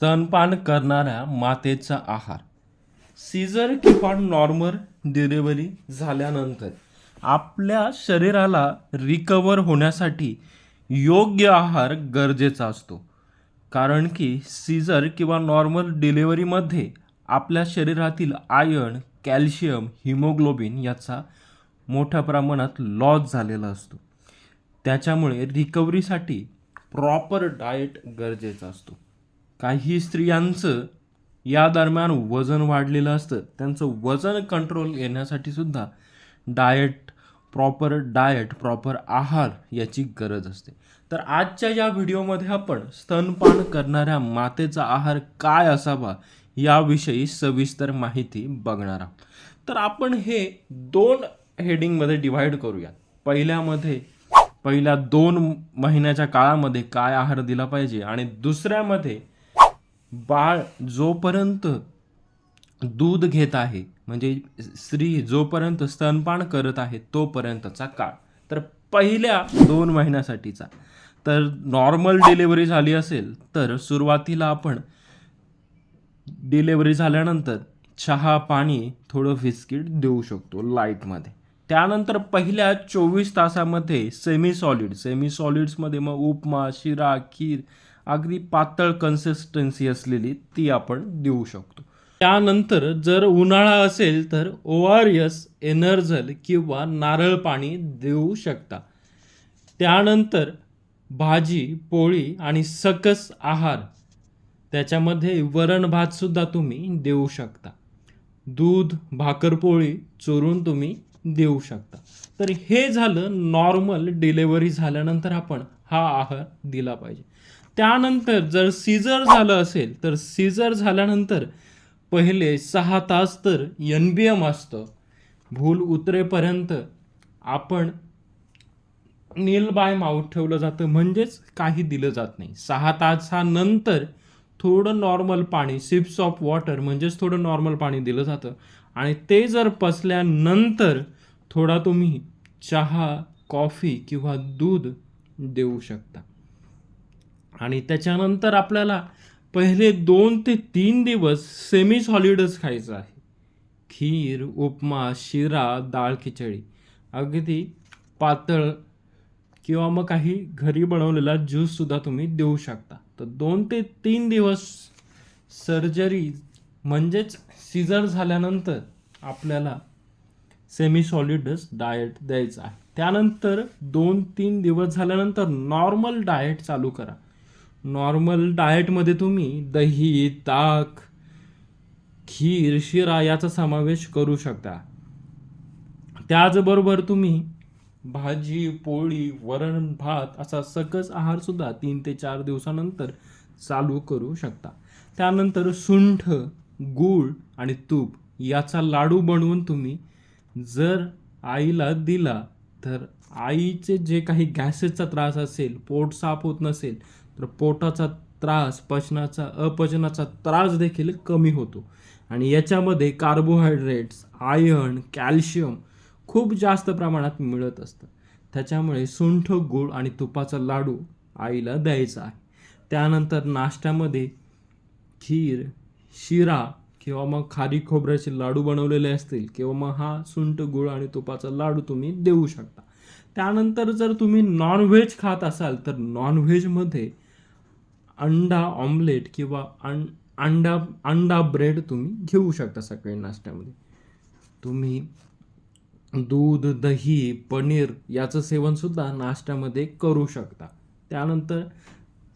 स्तनपान करणाऱ्या मातेचा आहार. सीझर किंवा नॉर्मल डिलिव्हरी झाल्यानंतर आपल्या शरीराला रिकवर होण्यासाठी योग्य आहार गरजेचा असतो. कारण की सीझर किंवा नॉर्मल डिलिव्हरीमध्ये आपल्या शरीरातील आयर्न कॅल्शियम हिमोग्लोबिन याचा मोठ्या प्रमाणात लॉस झालेला असतो. त्याच्यामुळे रिकव्हरीसाठी प्रॉपर डाएट गरजेचा असतो. काही स्त्रियांचं या दरम्यान वजन वाढलेलं असतं. त्यांचं वजन कंट्रोल येण्यासाठी सुद्धा डाएट प्रॉपर डाएट प्रॉपर आहार याची गरज असते. तर आजच्या या व्हिडिओमध्ये आपण स्तनपान करणाऱ्या मातेचा आहार काय असावा याविषयी सविस्तर माहिती बघणार आहोत. तर आपण हे दोन हेडिंगमध्ये डिव्हाइड करूयात. पहिल्यामध्ये पहिल्या दोन महिन्याच्या काळामध्ये काय आहार दिला पाहिजे आणि दुसऱ्यामध्ये बाळ जोपर्यंत दूध घेत आहे म्हणजे स्त्री जोपर्यंत स्तनपान करत आहे तोपर्यंतचा काळ. तर पहिल्या दोन महिन्यासाठीचा. तर नॉर्मल डिलिव्हरी झाली असेल तर सुरुवातीला आपण डिलेवरी झाल्यानंतर चहा पाणी थोडं बिस्किट देऊ शकतो लाईटमध्ये त्यानंतर पहिल्या चोवीस तासामध्ये सेमी सॉलिड सेमी सॉलिड्समध्ये मग उपमा शिरा खीर अगदी पातळ कन्सिस्टन्सी असलेली ती आपण देऊ शकतो. त्यानंतर जर उन्हाळा असेल तर ओ आर एस एनर्जल किंवा नारळ पाणी देऊ शकता. त्यानंतर भाजी पोळी आणि सकस आहार. त्याच्यामध्ये वरण भात सुद्धा तुम्ही देऊ शकता. दूध भाकरपोळी चोरून तुम्ही देऊ शकता. तर हे झालं नॉर्मल डिलेवरी झाल्यानंतर आपण हा आहार दिला पाहिजे. त्यानंतर जर सीझर झालं असेल तर सीझर झाल्यानंतर पहिले सहा तास तर एन बी एम असतं. भूल उतरेपर्यंत आपण नील बाय माऊथ ठेवलं जातं. म्हणजेच काही दिलं जात नाही. सहा तासानंतर थोडं नॉर्मल पाणी सिप्स ऑफ वॉटर म्हणजेच थोडं नॉर्मल पाणी दिलं जातं. आणि ते जर पसल्यानंतर थोडा तुम्ही चहा कॉफी किंवा दूध देऊ शकता. आणि त्याच्यानंतर आपल्याला पहिले दोन ते तीन दिवस सेमी सॉलिडच खायचं आहे. खीर उपमा शिरा डाळ खिचडी. अगदी पातळ किंवा मग काही घरी बनवलेला ज्यूससुद्धा तुम्ही देऊ शकता. तर दोन ते तीन दिवस सर्जरी म्हणजेच सिझर झाल्यानंतर आपल्याला सेमी सॉलिडस डाएट द्यायचं आहे. त्यानंतर दोन तीन दिवस झाल्यानंतर नॉर्मल डाएट चालू करा. नॉर्मल डाएटमध्ये तुम्ही दही ताक खीर शिरा याचा समावेश करू शकता. त्याचबरोबर तुम्ही भाजी पोळी वरण भात असा सकस आहारसुद्धा तीन ते चार दिवसानंतर चालू करू शकता. त्यानंतर सुंठ गूळ आणि तूप याचा लाडू बनवून तुम्ही जर आईला दिला तर आईचे जे काही गॅसेसचा त्रास असेल पोट साफ होत नसेल तर पोटाचा त्रास पचनाचा अपचनाचा त्रास देखील कमी होतो. आणि याच्यामध्ये कार्बोहायड्रेट्स आयर्न कॅल्शियम खूप जास्त प्रमाणात मिळत असतं. त्याच्यामुळे सुंठ गूळ आणि तुपाचा लाडू आईला द्यायचा आहे. त्यानंतर नाश्त्यामध्ये खीर शिरा किंवा मग खारी खोबऱ्याचे लाडू बनवलेले असतील किंवा मग हा सुंठ गुळ आणि तुपाचा लाडू तुम्ही देऊ शकता. त्यानंतर जर तुम्ही नॉनव्हेज खात असाल तर नॉनव्हेजमध्ये अंडा ऑमलेट किंवा अं अंडा अंडा ब्रेड तुम्ही घेऊ शकता सकाळी नाश्त्यामध्ये. तुम्ही दूध दही पनीर याचं सेवनसुद्धा नाश्त्यामध्ये करू शकता. त्यानंतर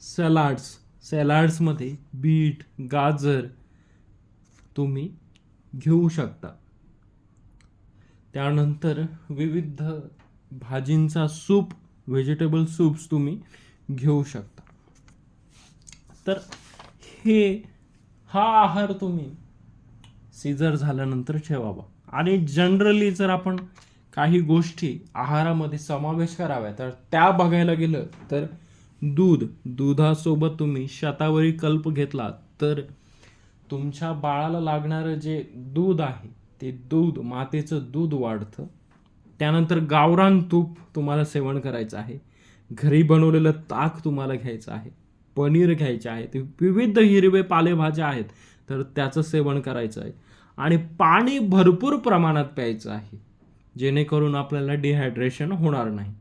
सलाड्स सॅलाड्समध्ये बीट गाजर तुम्ही घेऊ शकता. त्यानंतर विविध भाजींचा सूप व्हेजिटेबल सूप्स तुम्ही घेऊ शकता. तर हे हा आहार तुम्ही सिझर झाल्यानंतर ठेवावा. आणि जनरली जर आपण काही गोष्टी आहारामध्ये समावेश कराव्या तर त्या बघायला गेलं तर दूध दुधासोबत तुम्ही शतावरी कल्प घेतला तर तुमच्या बाळाला लागणारं जे दूध आहे ते दूध मातेचं दूध वाढतं. त्यानंतर गावरान तूप तुम्हाला सेवन करायचं आहे. घरी बनवलेलं ताक तुम्हाला घ्यायचं आहे. पनीर घ्यायचे आहे विविध हिरवे पालेभाज्या आहेत. तर त्याचं सेवन करायचं आहे. आणि पाणी भरपूर प्रमाणात प्यायचं आहे. जेणेकरून आपल्याला डिहायड्रेशन होणार नाही.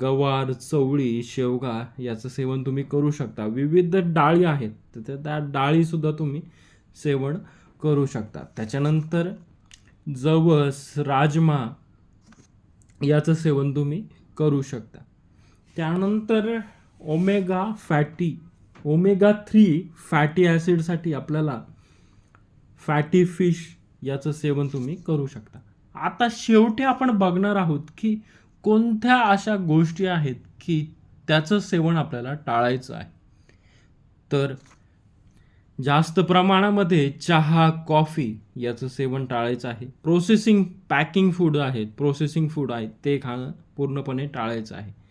गवार चवळी शेवगा याचं सेवन तुम्ही करू शकता. विविध डाळी आहेत. तर त्या- त्या डाळीसुद्धा तुम्ही सेवन करू शकता. त्याच्यानंतर जवस राजमा याचं सेवन तुम्ही करू शकता. त्यानंतर omega fatty omega three fatty ॲसिडसाठी आपल्याला फॅटी फिश याचं सेवन तुम्ही करू शकता. आता शेवटी आपण बघणार आहोत की कोणत्या अशा गोष्टी आहेत की त्याचं सेवन आपल्याला टाळायचं आहे. तर जास्त प्रमाणामध्ये चहा कॉफी याचं सेवन टाळायचं आहे. प्रोसेसिंग पॅकिंग फूड आहेत प्रोसेसिंग फूड आहेत ते खाणं पूर्णपणे टाळायचं आहे.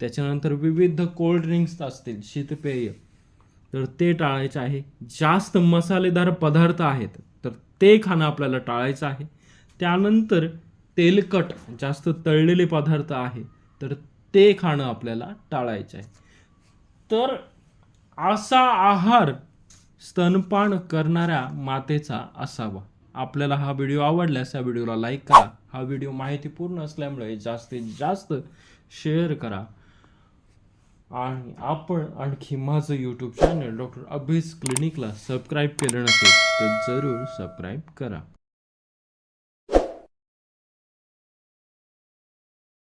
त्याच्यानंतर विविध कोल्ड ड्रिंक्स असतील शीतपेय. तर ते टाळायचे आहे. जास्त मसालेदार पदार्थ आहेत तर ते खाणं आपल्याला टाळायचं आहे. त्यानंतर तेलकट जास्त तळलेले पदार्थ आहे तर ते खाणं आपल्याला टाळायचं आहे. तर असा आहार स्तनपान करणाऱ्या मातेचा असावा. आपल्याला हा व्हिडिओ आवडल्यास या व्हिडिओला लाईक करा. हा व्हिडिओ माहितीपूर्ण असल्यामुळे जास्तीत जास्त शेअर करा. आणि आपण आणखी माझं यूट्यूब चॅनल डॉक्टर अभेस क्लिनिकला सबस्क्राईब केलं नसेल तर जरूर सबस्क्राईब करा.